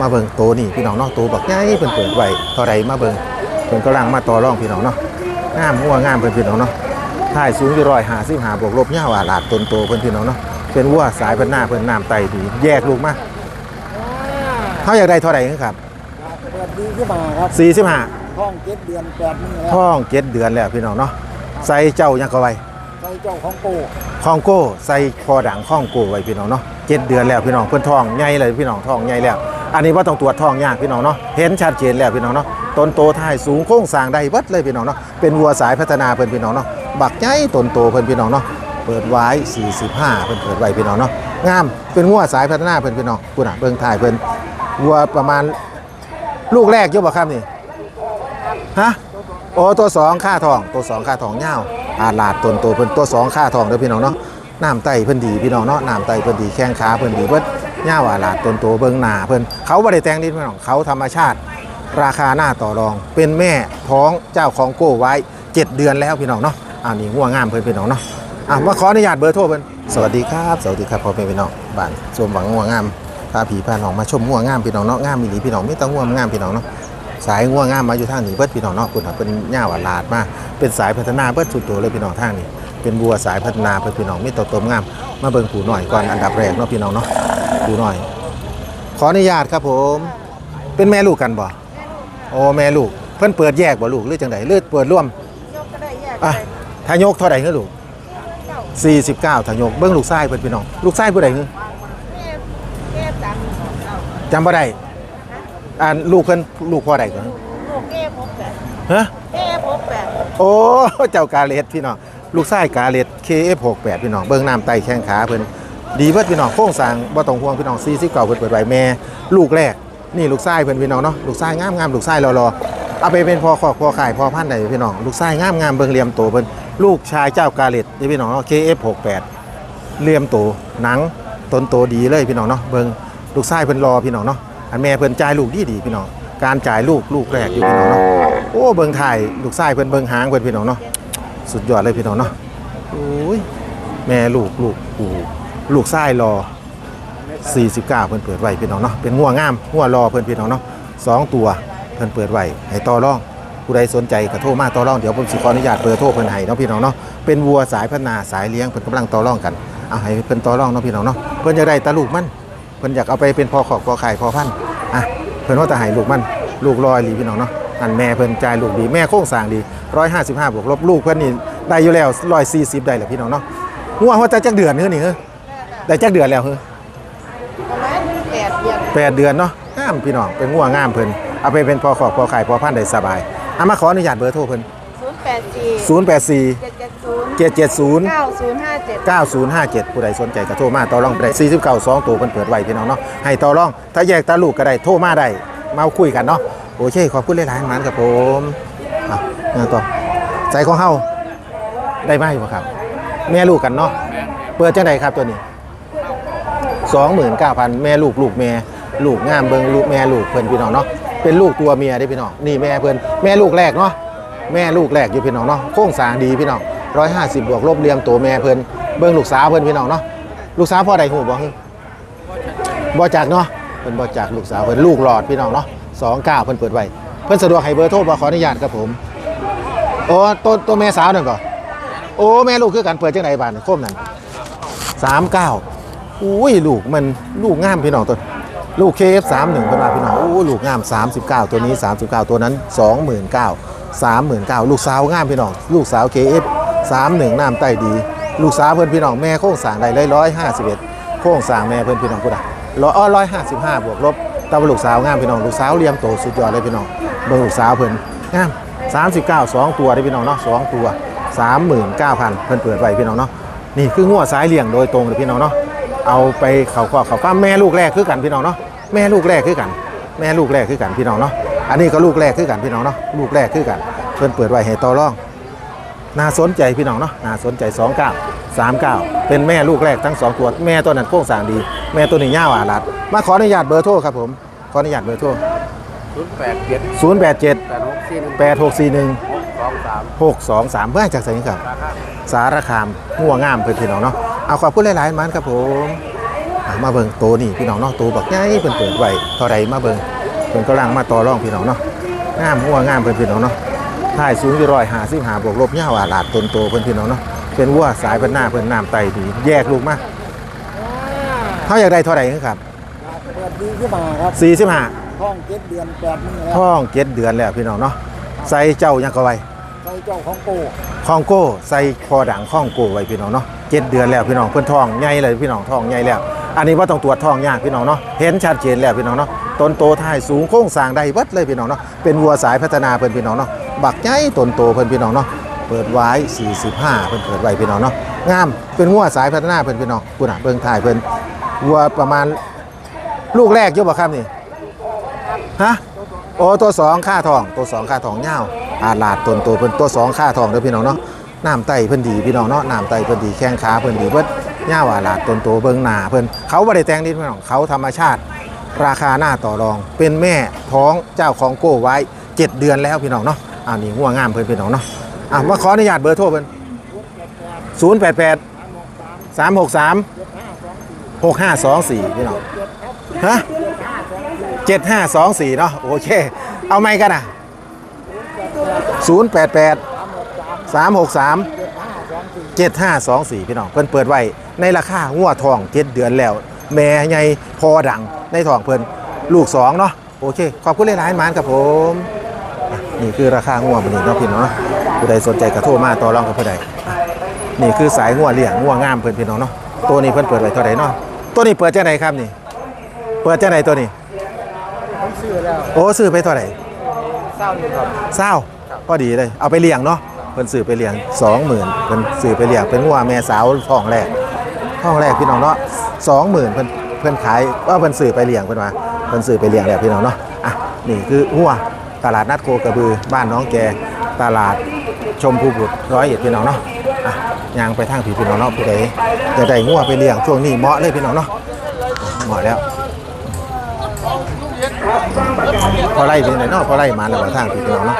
มาเบิ่งโตนี่พี่น้องเนาะโตบักใหญ่เพิ่นเปิดไว้เท่าไรมาเบิ่งเพิ่นกำลังมาต่อรองพี่น้องเนาะงามหัวงามเพิ่นพี่น้องเนาะถ่ายสูงอยู่ร้อยห้าสิบห้าบวกลบยาวอาลาดต้นโตเพิ่นพี่น้องเนาะเป็นวัวสายเพิ่นหน้าเพิ่นน้ำไตดีแยกลูกมาเฮาอยากได้เท่าไหร่ครับเปิดดีขึ้นมาครับสี่สิบห้าห้องเจ็ดเดือนแปดนี่แล้วท้องเจ็ดเดือนแล้วพี่น้องเนาะใส่เจ้ายังก็ไว้ใส่เจ้าของโกข้องโก้ใส่คอดังข้องโก้ไว้พี่น้องเนาะเจ็ดเดือนแล้วพี่น้องเพิ่นท้องใหญ่เลยพี่น้องท้องใหญ่แล้ว อันนี้ว่าต้องตรวจท้องยากพี่น้องเนาะเห็นชัดเจนแล้วพี่น้องเนาะต้นโตท้ายสูงโค้งสร้างได้เบิดเลยพี่น้องเนาะเป็นวัวสายพัฒนาเพิ่นพี่น้องเนาะบักใหญ่ต้นโตเพิ่นพี่น้องเนาะเปิดไว้ 45 เพิ่นเปิดไว้พี่น้องเนาะงามเป็นวัวสายพัฒนาเพิ่นพี่น้องคุณน่ะเบิ่งถ่ายเพิ่นวัวประมาณลูกแรกอยู่บ่ครับนี่ฮะโอ้ตัวสองค่าทอง ตัวสองค่าทองยาอาลาดต้นโตเพิ่นตัวสองค่าทองเด้อพี่น้องเนาะน้ำไตเพิ่นดีพี่น้องเนาะน้ำไตเพิ่นดีแข้งขาเพิ่นดีเบิ ย่าว่าลาดต้นโตเบิงหนาเพิ่นเขาบ่ได้แตงดินพี่น้องเขาธรรมชาติ ราคาหน้าต่อรอง เป็นแม่ท้องเจ้าของโก้ไว้ 7 เดือนแล้วพี่น้องเนาะอ่านี่งัวงามเพิ่นพี่น้องเนาะอะมาขออนุญาตเบอร์โทรเพิ่นสวัสดีครับสวัสดีครับพ่อแม่พี่น้องบ้านชมหวังงัวงามพาผีพาน้องมาชมงัวงามพี่น้องเนาะงามมีหลีพี่น้องไมีแต่งัวงามพี่น้องเนาะสายงัวงามมาอยู่ทางนี้เบิดพี่น้องเนาะคุณเป็นย่าว่าลาดมาเป็นสายพัฒนาเบิดสุดโตเลยพี่น้องทางนี้ เป็นบัวสายพัฒนาเพื่อนพี่น้องมีตัวตมงามมาเบิ่งผูหน่อยก่อนอันดับแรกเนาะพี่น้องเนาะผูหน่อย ขออนุญาตครับผม เป็นแม่ลูกกันบ่โอ้แม่ลูกเพิ่นเปิดแยกบ่ลูกหรือจังไดหรือเปิดร่วมยกก็ได้แยกอะทายกเท่าใดเฮ้อลูก49ทายกเบิ่งลูกชายเพิ่นพี่น้องลูกชายผู้ใดเฮ้อแม่แม่จำของเราจำบ่ได้อ่านลูกเพิ่นลูกพ่อใดก่อนลูกเก้พบแปดฮะเก้พบแปดโอ้ เจ้ากาเลสพี่น้อง ลูกชายกาเลส KF68 พี่น้องเบิ่งน้ำไตแข้งขาเพิ่นดีเบิดพี่น้องโค้งสร้างบ่ต้องห่วงพี่น้อง49เก่าเพิ่นเปิดไว้แม่ ลูกแรกนี่ลูกชายเพิ่นพี่น้องเนาะลูกชายงามลูกชายรอๆเอาไปเป็นพ่อคอกพอขายพอพันธุ์ได้พี่น้องลูกชายงามเบิ่งเหลี่ยมโตเพิ่นลูกชายเจ้ากาเลสนี่พี่น้องเนาะ KF68 เหลี่ยมโตหนังต้นโตดีเลยพี่น้องเนาะเบิ่งลูกชายเพิ่นรอพี่น้องเนาะอันแม่เพิ่นจ่ายลูกดีๆพี่น้องการจ่ายลูกลูกแรกอยู่พี่น้องเนาะโอ้เบิ่งถ่ายลูกชายเพิ่นเบิ่งหางเพิ่นพี่น้องเนาะ สุดยอดเลยพี่น้องเนาะโอ้ยแม่ลูกลูกปู่ลูกชายรอ 49 เพิ่นเปิดไว้พี่น้องเนาะเป็นงัวงามงัวรอเพิ่นพี่น้องเนาะสองตัวเพิ่นเปิดไว้ให้ต่อรองผู้ใดสนใจก็โทรมาต่อรองเดี๋ยวผมสิขออนุญาตเบอร์โทรเพิ่นให้เนาะพี่น้องเนาะเป็นวัวสายพัฒนาสายเลี้ยงเพิ่นกำลังต่อรองกันเอาให้เพิ่นต่อรองเนาะพี่น้องเนาะเพิ่นอยากได้ตาลูกมันเพิ่นอยากเอาไปเป็นพอขอกพอไข่พอพันอะเพิ่นว่าจะให้ลูกมันลูกลอยหลีพี่น้องเนาะ อันแม่เพิ่นจ่ายลูกดีแม่โค้งสร้างดี 155บวกลบลูกเพิ่นนี่ได้อยู่แล้ว140ได้แหละพี่น้องเนาะงัวว่าจะจักเดือนเฮ้อนี่เฮ้อได้จักเดือนแล้วเฮ้อประมาณแปดเดือนแปดเดือนเนาะงามพี่น้องเป็นงัวงามเพิ่นเอาไปเป็นพอขอบพอขายพอพันธุ์ได้สบายเอามาขออนุญาตเบอร์โทรเพิ่นศูนย์แปดสี่084เจ็ดเจ็ดศูนย์770เก้าศูนย์ห้าเจ็ด9057 ผู้ใดสนใจก็โทรมาต่อรองได้49 2ตัวเพิ่นเปิดไว้พี่น้องเนาะให้ต่อรองถ้าแยกตาลูกก็ได้โทรมาได้มาคุยกันเนาะ โอเคขอบคุณหลายๆหมันครับผมอะงานต่อใจของเฮาได้ไหมบ่ครับ แม่ลูกกันเนาะเปิดจังไดครับตัวนี้29,000แม่ลูกลูกแม่ลูกงามเบิงลูกแม่ลูกเพิ่นพี่น้องเนาะเป็นลูกตัวเมียได้พี่น้องนี่แม่เพิ่นแม่ลูกแรกเนาะแม่ลูกแรกอยู่พี่น้องเนาะโค้งสร้างดีพี่น้อง150บวกลบเรียมตัวแม่เพิ่นเบิ่งลูกสาวเพิ่นพี่น้องเนาะลูกสาวพ่อใดฮู้บ่ฮึบ่จักเนาะเพิ่นบ่จักลูกสาวเพิ่นลูกหลอดพี่น้องเนาะ 29เพิ่นเปิดไว้ เพิ่นสะดวกให้เบอร์โทรบ่ขออนุญาตครับผม โอ้ตัวตัวแม่สาวนั่นก่อโอ้แม่ลูกคือกันเปิดจังไดบาดโคมนั่น39อุ้ยลูกมันลูกงามพี่น้องตัวลูก KF31 เป็นมาพี่น้องโอ้ลูกงาม 39 ตัวนี้ 39 ตัวนั้น 29 39 ลูกสาวงามพี่น้อง ลูกสาว KF31 น้ำใต้ดี ลูกสาวเพื่อนพี่น้องแม่โค้งสร้างได้เลย151โค้งสางแม่เพื่อนพี่น้องกูได้ร้อยอ้อร้อยห้าสิบห้าบวกลบ ตว่าลูกสาวงามพี่น้องลูกสาวเลี้ยงโตสุดยอดเลยพี่น้องเบิ่งลูกสาวเพิ่นงาม39 2 ตัวได้พี่น้องเนาะ2ตัว 39,000 เพิ่นเปิดไว้พี่น้องเนาะนี่คืองัวสายเลี้ยงโดยตรงเลยพี่น้องเนาะเอาไปเขาก็เขาก็แม่ลูกแรกคือกันพี่น้องเนาะแม่ลูกแรกคือกัน แม่ลูกแรกคือกันพี่น้องเนาะอันนี้ก็ลูกแรกคือกันพี่น้องเนาะลูกแรกคือกัน เพิ่นเปิดไว้ให้ต่อรองน่าสนใจพี่น้องเนาะน่าสนใจ 29 39 เป็นแม่ลูกแรกทั้งสองตัว แม่ตัวนั้นโค้งสางดี แม่ตัวนี้ย่าวอาลัด มาขออนุญาตเบอร์โทรครับผม ขออนุญาตเบอร์โทรศูนย์แปดเจ็ด087 แปดหกสี่หนึ่ง8641 หกสองสาม623เพื่อจากไสนครับ ราคา สารคามหัวงามเพื่อนพี่น้องเนาะเอาขอบคุณหลายๆมันครับผมอะมาเบิ่งโตนี่พี่น้องเนาะโตบักใหญ่เพิ่นเปิดไว้เท่าใดมาเบิ่งเพิ่นกำลังมาต่อรองพี่น้องเนาะงามหัวงามเพิ่นพี่น้องเนาะถ่ายสูงอยู่155บวกลบยาวอาลาดต้นโตเพิ่นพี่น้องเนาะเป็นวัวสายเพิ่นหน้าเพิ่นน้ำไตดีแยกลูกมาเฮาอยากได้เท่าใดครับ เปิดดีขึ้นมาครับ45ท้องเจ็ดเดือนแปดมือแล้วท้องเจ็ดเดือนแล้วพี่น้องเนาะใส่เจ้ายังก็ไว้ใส่เจ้าของโกคองโก้ใส่คอดังคองโก้ไว้พี่น้องเนาะเจ็ดเดือนแล้วพี่น้องเพิ่นท้องใหญ่เลยพี่น้องท้องใหญ่แล้ว อันนี้ว่าต้องตรวจท้องยากพี่น้องเนาะเห็นชัดเจนแล้วพี่น้องเนาะต้นโตท้ายสูงโค้งสร้างได้เบิดเลยพี่น้องเนาะเป็นวัวสายพัฒนาเพิ่นพี่น้องเนาะบักใหญ่ต้นโตเพิ่นพี่น้องเนาะเปิดไว้ 45 เพิ่นเปิดไว้พี่น้องเนาะงามเป็นวัวสายพัฒนาเพิ่นพี่น้องกูน่ะเบิ่งถ่ายเพิ่นวัวประมาณ ลูกแรกยู่บ่ครับนี่ฮะโอ้ตัวสองค่าทอง ตัวสองค่าทองเงาอาลาดตนตัวเพิ่นตัวสองค่าทองเด้อพี่น้องเนาะน้ำไตเพิ่นดีพี่น้องเนาะน้ำไตเพิ่นดีแข้งขาเพิ่นดีเบิดเงาอาลาดตนตัวเบิ่งหนาเพิ่นเขาบ่ได้แตงดินพี่น้องเขาธรรมชาติ ราคาหน้าต่อรอง เป็นแม่ท้องเจ้าของโก้ไว้ 7 เดือนแล้วพี่น้องเนาะอ่านี่งัวงามเพิ่นพี่น้องเนาะอะมาขออนุญาตเบอร์โทรเพิ่น088 363 6524พี่น้อง ฮะเจ็ดห้าสองสี่เนาะโอเค เอาไม่กันอะศูนย์แปดแปดสามหกสามเจ็ดห้าสองสี่พี่น้องเพิ่นเปิดไว้ในราคางัวทองเจ็ดเดือนแล้ว แม่ใหญ่พอดังในทองเพิ่นลูกสองเนาะโอเค ขอบคุณหลายๆมานครับผม นี่คือราคางัวมันนี่เนาะพี่น้องผู้ใดสนใจกระโทรมาต่อรองกับผู้ใดนี่คือสายงัวเลี้ยงงัวงามเพิ่นพี่น้องเนาะตัวนี้เพิ่นเปิดไว้เท่าไหร่เนาะตัวนี้เปิดจ้าไหนครับนี่ เปิดจ้าไหนตัวนี้ ผมซื้อแล้วโอ้ซื้อไปเท่าไหร่เศร้าอยู่ครับเศร้าก็ดีเลย เอาไปเลี้ยงเนาะเพิ่นซื้อไปเลี้ยงสองหมื่นเพิ่นซื้อไปเลี้ยงเป็นงัวแม่สาวท้องแรกท้องแรกพี่น้องเนาะสองหมื่นเพิ่นเพิ่นขายว่าเพิ่นซื้อไปเลี้ยงเพิ่นมาเพิ่นซื้อไปเลี้ยงแล้วพี่น้องเนาะอะนี่คืองัวตลาดนัดโคกระบือบ้านน้องแกตลาดชมพูบุตรร้อยเอ็ดพี่น้องเนาะอะยางไปทางผีพี่น้องเนาะผู้ใดจะได้งัวไปเลี้ยงช่วงนี้เหมาะเลยพี่น้องเนาะเหมาะแล้ว พอไล่เป็นไงเนาะพอไล่มาแล้วบ่ทางพี่น้องเนาะ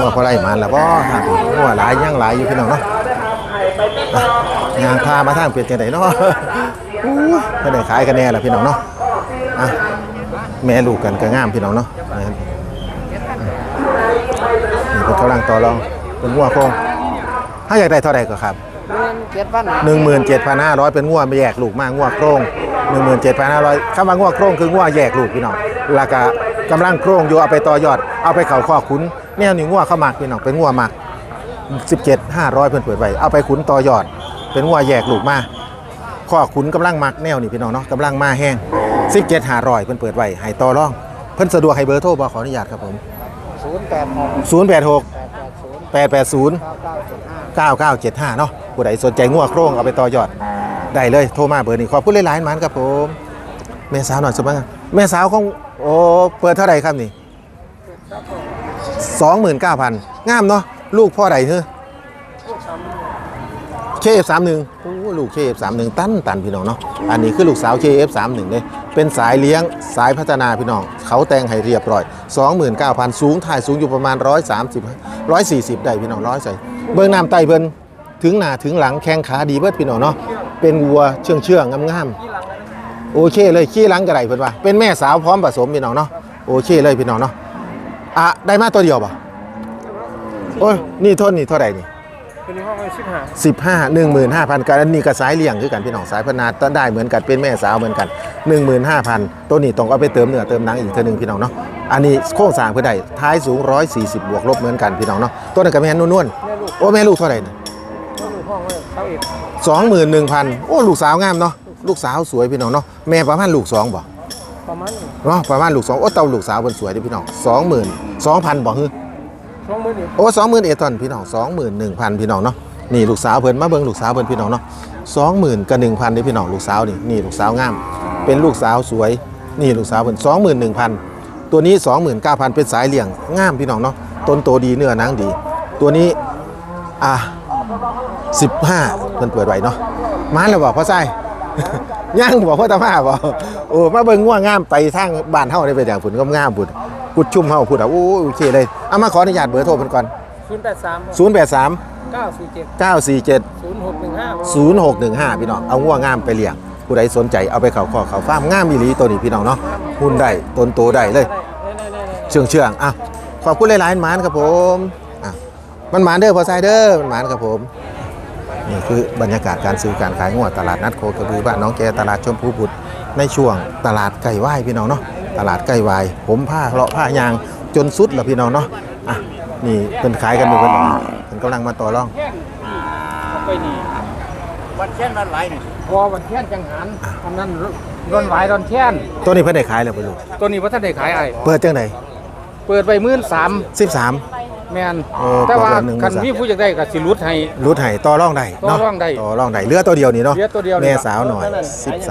ว่าพอไล่มาแล้วบ่ทางพี่ว่าหลายยังหลายอยู่พี่น้องเนาะงานพามาทางเปลี่ยนจังไดเนาะอู้ก็ได้ขายกันแน่ล่ะพี่น้องเนาะอะแม่ลูกกันก็งามพี่น้องเนาะนี่เพิ่นกำลังต่อรองเป็นงัวโคงถ้าอยากได้เท่าใดก็ครับ เจ็ดพัน17,500เป็นงัวแยกลูกมางัวโครง17,500คำว่างัวโครงคืองัวแยกลูกพี่น้องแล้วก็กำลังโครงอยู่เอาไปต่อยอด เอาไปเข้าข้อขุนแนวนี้งัวเข้ามักพี่น้องเป็นงัวมัก17,500เพิ่นเปิดไว้เอาไปขุนต่อยอด เป็นงัวแยกลูกมาข้อขุนกำลังมักแนวนี้พี่น้องเนาะกำลังมาแห้ง17,500เพิ่นเปิดไว้ให้ต่อรอง เพิ่นสะดวกให้เบอร์โทรบ่ขออนุญาตครับผมศูนย์แปดหก086แปดแปดศูนย์880เก้าเก้าเจ็ดห้า9975เนาะ ผู้ใดสนใจงัวโครงเอาไปต่อยอด ได้เลยโทรมาเบอร์นี้ขอบคุณหลายๆหมันครับผมแม่สาวหน่อยสมัครแม่สาวของโอ้เปิดเท่าไหร่ครับนี่สองหมื่นเก้าพันงามเนาะลูกพ่อใดเฮ้อเคเอฟสามหนึ่งโอ้ลูกเคเอฟสามหนึ่งตั้นตันพี่น้องเนาะอันนี้คือลูกสาวเคเอฟสามหนึ่งเลยเป็นสายเลี้ยงสายพัฒนาพี่น้อง เขาแต่งให้เรียบร้อยสองหมื่นเก้าพันสูงถ่ายสูงอยู่ประมาณร้อยสามสิบร้อยสี่สิบได้พี่น้องร้อยใส่เบื้องน้ำไตเบิ้น ถึงหน้าถึงหลังแข้งขาดีเบิดพี่น้องเนาะเป็นวัวเชื่องเชื่องงามๆโอเคเลยขี้หลังกระไรเพิ่นว่าเป็นแม่สาวพร้อมผสมพี่น้องเนาะโอเคเลยพี่น้องเนาะอะได้มาตัวเดียวป่ะโอ้ยนี่ทษนี่เท่าไหร่นี่เป็นห้องสิบห้าสิบห้าหนึ่งหมื่นห้าพันกันอันนี้ก็สายเลี้ยงคือกันพี่น้องสายพนาต้นได้เหมือนกันเป็นแม่สาวเหมือนกันหนึ่งหมื่นห้าพันตัวนี้ต้องเอาไปเติมเนื้อเติมหนังอีกเท่านึงพี่น้องเนาะอันนี้โค้งสางเพื่อได้ท้ายสูงร้อยสี่สิบบวกลบเหมือนกันพี่น้องเนาะตัวนั้นกับแม่นุ่นๆโอ้แม่ลูกเท่าไหร่ เก้าเอ็ดสองหมื่นหนึ่งพันโอ้ลูกสาวงามเนาะลูกสาวสวยพี่น้องเนาะแม่ประมาณลูกสองบ่ประมาณนี้เนาะประมาณลูกสองโอ้เต่าลูกสาวเพิ่นสวยเด้อพี่น้องสองหมื่นสองพันบ่ฮึช่องมือนี่โอ้สองหมื่นเอตอนพี่น้องสองหมื่นหนึ่งพันพี่น้องเนาะนี่ลูกสาวเพิ่นมาเบิ่งลูกสาวเพิ่นพี่น้องเนาะสองหมื่นกับหนึ่งพันเด้อพี่น้องลูกสาวนี่นี่ลูกสาวงาม เป็นลูกสาวสวย นี่ลูกสาวเพิ่นสองหมื่นหนึ่งพันตัวนี้สองหมื่นเก้าพันเป็นสายเลี้ยงงามพี่น้องเนาะต้นโตดีเนื้อหนังดี ตัวนี้อะ สิบห้าเพิ่นเปิดไว้เนาะมาแล้วบ่พ่อไส้ย่างบอกพ่อตามาบอกโอ้มาเบิ่งง่วงงามไปทางบ้านเฮาได้ไปอย่างฝุ่นก็งามพุ่นกุดชุ่มเฮาพุ่นอะโอ้โอเคเลยเอามาขออนุญาตเบอร์โทรเพิ่นก่อนศูนย์แปดสาม083เก้าสี่เจ็ด947ศูนย์หกหนึ่งห้า0615พี่น้องเอาง่วงงามไปเลี้ยงผู้ใดสนใจเอาไปเขาขอเขาฟาร์มงามอีหลีตัวนี้พี่น้องเนาะหุ่นได้ต้นโตได้เลยเชื่องเชื่องๆอะขอบคุณหลายๆหมานครับผมอะมันหมานเด้อพอไซเดอร์มันหมานครับผม นี่คือบรรยากาศการซื้อการขายงวดตลาดนัดโคกระบือบ้านน้องแกตลาดชมพูบุตรในช่วงตลาดไก่ไหว้พี่น้องเนาะตลาดไก่ไหว้ผมผ้าเลาะผ้ายางจนสุดแล้วพี่น้องเนาะอะนี่เป็นขายกันอยู่กันหรอเป็นกำลังมาต่อรองไปนี่วันเช่นวันไหลนี่พอวันแค้นจังหันอันนั้นร้อนไหวร้อนแค้นตัวนี้เพิ่นได้ขายแล้วบ่ลูกตัวนี้ว่าท่านได้ขายไอ้เปิดจังไดเปิดไปหมื่นสาม13 แมนโอ้แต่ว่าเปิดไปหนึ่งคันหมื่นสามมีผู้อยากได้ก็สิรุดให้รูดให้ต่อรองได้เนาะต่อรองได้ต่อรองได้เหลือตัวเดียวนี่เนาะเหลือตัวเดียวนี่แม่สาวหน่อย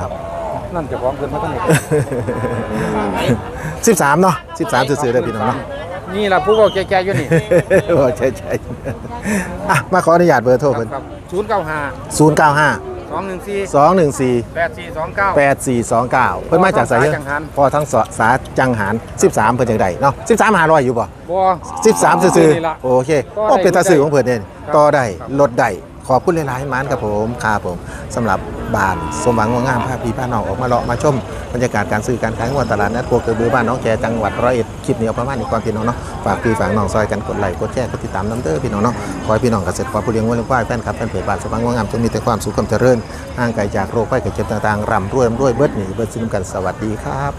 13นั่นเจะพร้าขอมเกินมาตั้งแต่13เนาะ13ซื่อๆเด้อพี่น้องเนาะ นี่ล่ะผู้เว้าแก่ๆอยู่นี่โอ้ใช่ใช่อะมาขออนุญาตเบอร์โทรเพิ่นครับศูนย์เก้าห้า095 สองหนึ่งสี่214แปดสี่สองเก้า8429เพิ่นมาจากไสเด้อพอทั้งสาจังหันพอทั้งสสาจังหาร13เพิ่นจังไดเนาะ13 500อยู่บ่บ่13ซื่อนี่ล่ะๆโอเคต่อได้โอ้เป็นตาสื่อของเพิ่นเด้ครับต่อได้ครับลดได้ ขอบคุณหลายๆหมานครับผมครับผมสำหรับบ้านสมหวังงามภาพพี่พาหนองออกมาเลาะมาชมบรรยากาศการซื้อการขายงวดตลาดนัดโคกระบือบ้านน้องแกจังหวัดร้อยเอ็ดคลิปนี้เอาประมาณนี้ก่อนพี่น้องเนาะฝากพี่ฝากน้องซอยกันกดไลค์กดแชร์กดติดตามน้ำเด้อพี่น้องเนาะขอให้พี่น้องเกษตรกรผู้เลี้ยงวัวเลี้ยงควายแฟนคลับแฟนเพจบ้านสมหวังงามจงมีแต่ความสุขความเจริญห่างไกลจากโรคภัยไข้เจ็บต่างๆร่ำรวยร่ำรวยเบิดหนีเบิดสิ้นกันสวัสดีครับ